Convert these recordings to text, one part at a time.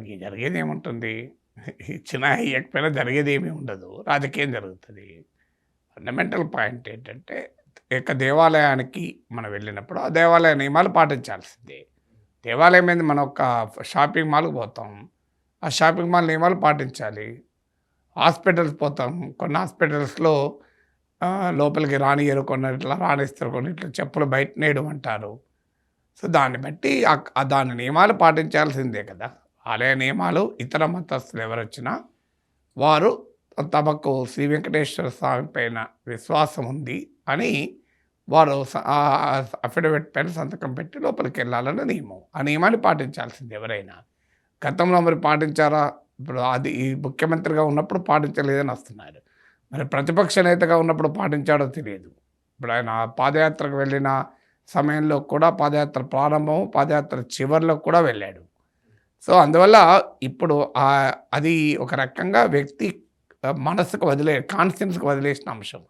జరిగేది ఏముంటుంది ఇచ్చినా ఇవ్వకపోయినా జరిగేది ఏమీ ఉండదు. రాజకీయం జరుగుతుంది. ఫండమెంటల్ పాయింట్ ఏంటంటే ఇక దేవాలయానికి మనం వెళ్ళినప్పుడు ఆ దేవాలయ నియమాలు పాటించాల్సిందే. దేవాలయం మీద మనం ఒక షాపింగ్ మాల్కి పోతాం. ఆ షాపింగ్ మాల్ నియమాలు పాటించాలి. హాస్పిటల్స్ పోతాం. కొన్ని హాస్పిటల్స్లో లోపలికి రానియరు కొన్ని ఇట్లా రాణిస్తారు కొన్ని ఇట్లా చెప్పులు బయట నేయడం అంటారు. సో దాన్ని బట్టి ఆ దాని నియమాలు పాటించాల్సిందే కదా. ఆలయ నియమాలు ఇతర మతస్థులు ఎవరు వచ్చినా వారు తమకు శ్రీ వెంకటేశ్వర స్వామి పైన విశ్వాసం ఉంది అని వారు స- అఫిడవిట్ పైన సంతకం పెట్టి లోపలికి వెళ్ళాలన్న నియమం. ఆ నియమాన్ని పాటించాల్సింది ఎవరైనా. గతంలో మరి పాటించారా? ఇప్పుడు అది ఈ ముఖ్యమంత్రిగా ఉన్నప్పుడు పాటించలేదని వస్తున్నారు. మరి ప్రతిపక్ష నేతగా ఉన్నప్పుడు పాటించాడో తెలియదు. ఇప్పుడు ఆయన పాదయాత్రకు వెళ్ళిన సమయంలో కూడా పాదయాత్ర ప్రారంభం పాదయాత్ర చివరిలో కూడా వెళ్ళాడు. సో అందువల్ల ఇప్పుడు అది ఒక రకంగా వ్యక్తి మనసుకు వదిలే కాన్షియన్స్కి వదిలేసిన అంశం.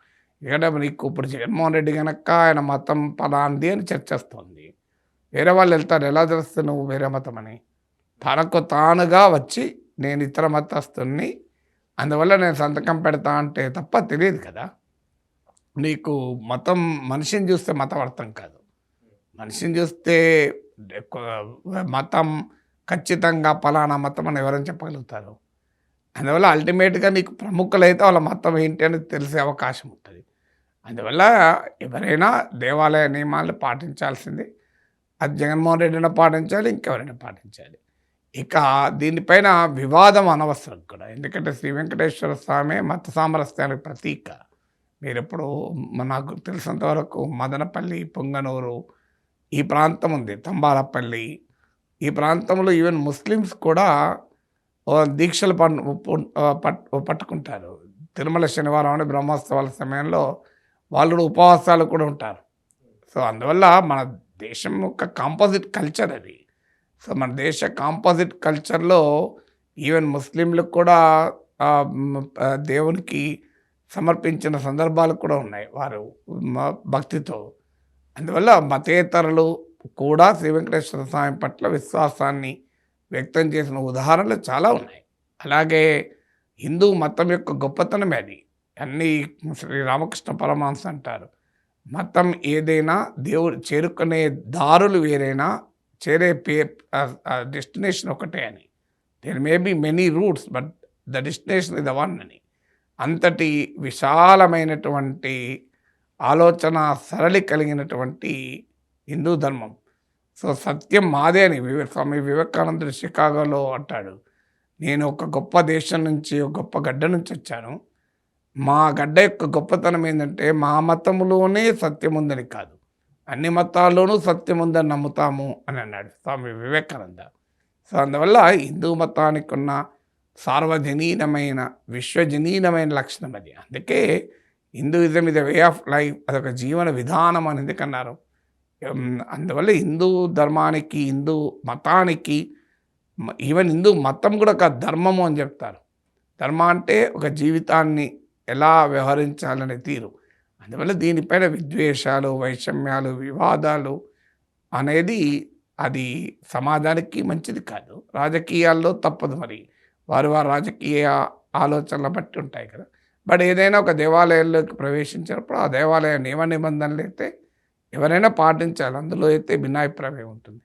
ఎందుకంటే నీకు ఇప్పుడు జగన్మోహన్ రెడ్డి కనుక ఆయన మతం పలాంది అని చర్చస్తుంది. వేరే వాళ్ళు వెళ్తారు ఎలా తెలుస్తుంది నువ్వు వేరే మతం అని తనకు తానుగా వచ్చి నేను ఇతర మతస్తుని అందువల్ల నేను సంతకం పెడతా అంటే తప్ప తెలియదు కదా. నీకు మతం మనిషిని చూస్తే మతం అర్థం కాదు. మనిషిని చూస్తే మతం ఖచ్చితంగా ఫలానా మతం అని ఎవరైనా చెప్పగలుగుతారు. అందువల్ల అల్టిమేట్గా నీకు ప్రముఖులైతే వాళ్ళ మతం ఏంటి అని తెలిసే అవకాశం ఉంటుంది. అందువల్ల ఎవరైనా దేవాలయ నియమాలు పాటించాల్సింది అది జగన్మోహన్ రెడ్డిని పాటించాలి ఇంకెవరైనా పాటించాలి. ఇక దీనిపైన వివాదం అనవసరం కూడా. ఎందుకంటే శ్రీ వెంకటేశ్వర స్వామి మత సామరస్యానికి ప్రతీక. మీరు ఎప్పుడు నాకు తెలిసినంత వరకు మదనపల్లి పొంగనూరు ఈ ప్రాంతం ఉంది. తంబాలపల్లి ఈ ప్రాంతంలో ఈవెన్ ముస్లిమ్స్ కూడా దీక్షలు పన్ పట్ పట్టుకుంటారు. తిరుమల శనివారం అని బ్రహ్మోత్సవాల సమయంలో వాళ్ళు కూడా ఉపవాసాలు కూడా ఉంటారు. సో అందువల్ల మన దేశం యొక్క కాంపోజిట్ కల్చర్ అది. సో మన దేశ కాంపోజిట్ కల్చర్లో ఈవెన్ ముస్లింలకు కూడా దేవునికి సమర్పించిన సందర్భాలు కూడా ఉన్నాయి వారు భక్తితో. అందువల్ల మతేతరులు కూడా శ్రీ వెంకటేశ్వర స్వామి పట్ల విశ్వాసాన్ని వ్యక్తం చేసిన ఉదాహరణలు చాలా ఉన్నాయి. అలాగే హిందూ మతం యొక్క గొప్పతనమే అది. అన్ని శ్రీ రామకృష్ణ పరమహంస అంటారు. మతం ఏదైనా దేవుడు చేరుకునే దారులు వేరైనా చేరే పే డెస్టినేషన్ ఒకటే అని. There may be many routes but the destination ఇది వన్ అని. అంతటి విశాలమైనటువంటి ఆలోచన సరళి కలిగినటువంటి హిందూ ధర్మం. సో సత్యం మాదే అని వివే స్వామి వివేకానందుడు షికాగోలో అంటాడు. నేను ఒక గొప్ప దేశం నుంచి ఒక గొప్ప గడ్డ నుంచి వచ్చాను. మా గడ్డ యొక్క గొప్పతనం ఏంటంటే మా మతంలోనే సత్యం ఉందని కాదు. అన్ని మతాల్లోనూ సత్యం ఉందని నమ్ముతాము అని అన్నాడు స్వామి వివేకానంద. సో అందువల్ల హిందూ మతానికి ఉన్న సార్వజనీనమైన విశ్వజనీనమైన లక్షణం అది. అందుకే హిందూయిజం ఇది వే ఆఫ్ లైఫ్ అదొక జీవన విధానం అని ఎందుకన్నారు? అందువల్ల హిందూ ధర్మానికి హిందూ మతానికి ఈవెన్ హిందూ మతం కూడా ఒక ధర్మము అని చెప్తారు. ధర్మ అంటే ఒక జీవితాన్ని ఎలా వ్యవహరించాలనే తీరు. అందువల్ల దీనిపైన విద్వేషాలు వైషమ్యాలు వివాదాలు అనేది అది సమాజానికి మంచిది కాదు. రాజకీయాల్లో తప్పదు మరి. వారి వారి రాజకీయ ఆలోచనలు బట్టి ఉంటాయి కదా. బట్ ఏదైనా ఒక దేవాలయంలోకి ప్రవేశించినప్పుడు ఆ దేవాలయ నియమ నిబంధనలు అయితే ఎవరైనా పాటించాలి. అందులో అయితే భిన్నాభిప్రాయం ఉంటుంది